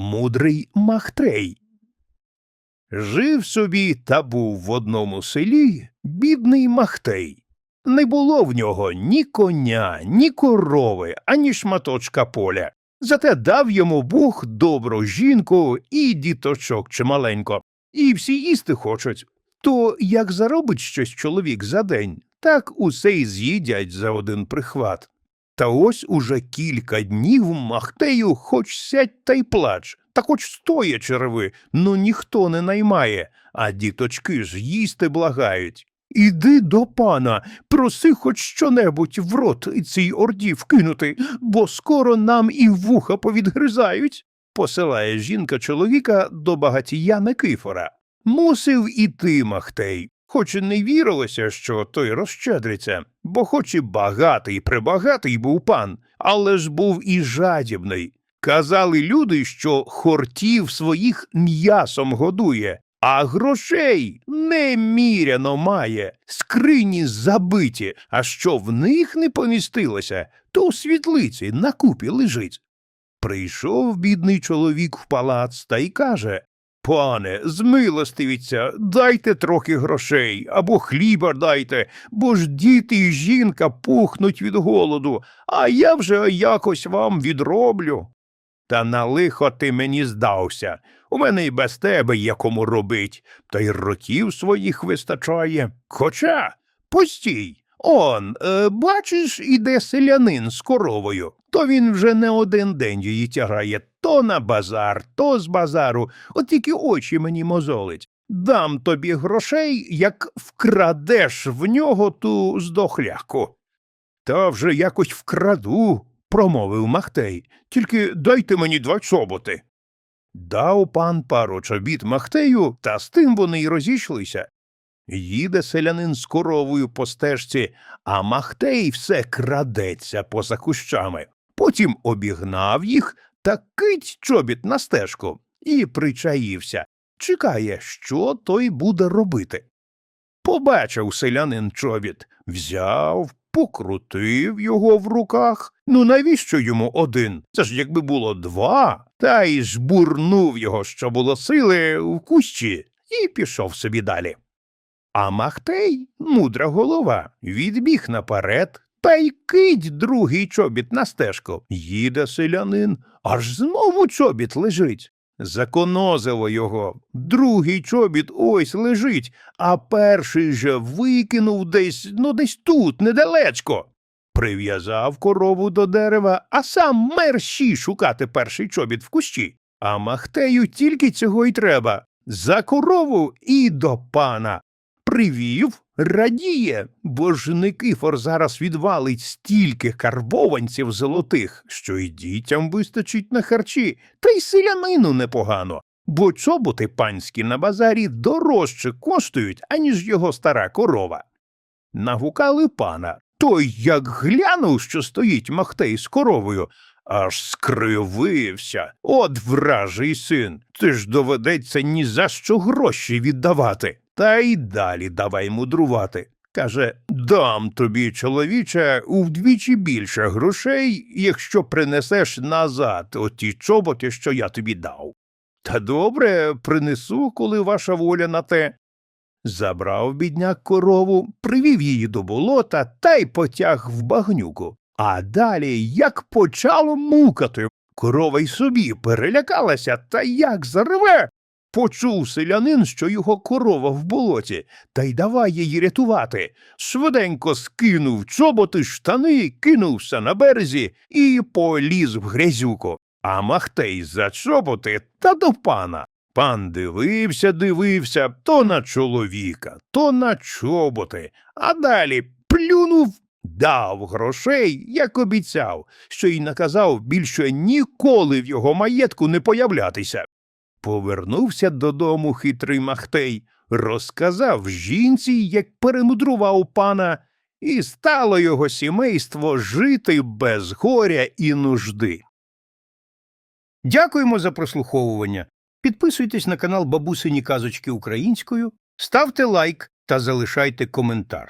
Мудрий Махтрей. Жив собі та був в одному селі бідний Махтей. Не було в нього ні коня, ні корови, ані шматочка поля. Зате дав йому Бог добру жінку і діточок чималенько. І всі їсти хочуть. То як заробить щось чоловік за день, так усе й з'їдять за один прихват. Та ось уже кілька днів Махтею хоч сядь та й плач, та хоч стоячи рви, ну ніхто не наймає, а діточки ж їсти благають. Іди до пана, проси хоч щонебудь в рот цій орді вкинути, бо скоро нам і вуха повідгризають. Посилає жінка чоловіка до багатія Никифора. Мусив іти Махтей, хоч і не вірилося, що той розщедриться, бо хоч і багатий, прибагатий був пан, але ж був і жадібний. Казали люди, що хортів своїх м'ясом годує, а грошей неміряно має, скрині забиті, а що в них не помістилося, то у світлиці на купі лежить. Прийшов бідний чоловік в палац та й каже Пане, змилостивіться, дайте трохи грошей або хліба дайте, бо ж діти і жінка пухнуть від голоду, а я вже якось вам відроблю. Та на лихо ти мені здався. У мене й без тебе є кому робить, та й років своїх вистачає. Хоча, постій, он, е, бачиш, іде селянин з коровою, то він вже не один день її тягає то на базар, то з базару, от тільки очі мені мозолить. Дам тобі грошей, як вкрадеш в нього ту здохляку. Та вже якось вкраду, промовив Махтей, тільки дайте мені два чоботи. Дав пан пару чобіт Махтею, та з тим вони й розійшлися. Їде селянин з коровою по стежці, а Махтей все крадеться поза кущами. Потім обігнав їх та кить чобіт на стежку і причаївся, чекає, що той буде робити. Побачив селянин чобіт, взяв, покрутив його в руках. Ну навіщо йому один? Це ж якби було два, та й жбурнув його, що було сили, в кущі, і пішов собі далі. А Махтей, мудра голова, відбіг наперед, та й кить другий чобіт на стежку. Їде селянин, аж знову чобіт лежить. Законозило його. Другий чобіт ось лежить, а перший же викинув десь, ну десь тут, недалечко. Прив'язав корову до дерева, а сам мерщій шукати перший чобіт в кущі. А Махтею тільки цього й треба. За корову і до пана. Привів, радіє, бо ж Никифор зараз відвалить стільки карбованців золотих, що й дітям вистачить на харчі, та й селянину непогано, бо чоботи панські на базарі дорожче коштують, аніж його стара корова. Нагукали пана. Той, як глянув, що стоїть Махтей з коровою, аж скривився. От вражий син, ти ж доведеться ні за що гроші віддавати. Та й далі давай мудрувати. Каже, дам тобі, чоловіче, вдвічі більше грошей, якщо принесеш назад оті чоботи, що я тобі дав. Та добре, принесу, коли ваша воля на те. Забрав бідняк корову, привів її до болота та й потяг в багнюку. А далі, як почало мукати, корова й собі перелякалася та як зареве. Почув селянин, що його корова в болоті, та й давай її рятувати. Швиденько скинув чоботи, штани, кинувся на березі і поліз в грязюку. А Махтей за чоботи та до пана. Пан дивився, дивився то на чоловіка, то на чоботи, а далі плюнув, дав грошей, як обіцяв, що й наказав більше ніколи в його маєтку не появлятися. Повернувся додому хитрий Махтей, розказав жінці, як перемудрував пана, і стало його сімейство жити без горя і нужди. Дякуємо за прослуховування. Підписуйтесь на канал Бабусині Казочки Українською, ставте лайк та залишайте коментар.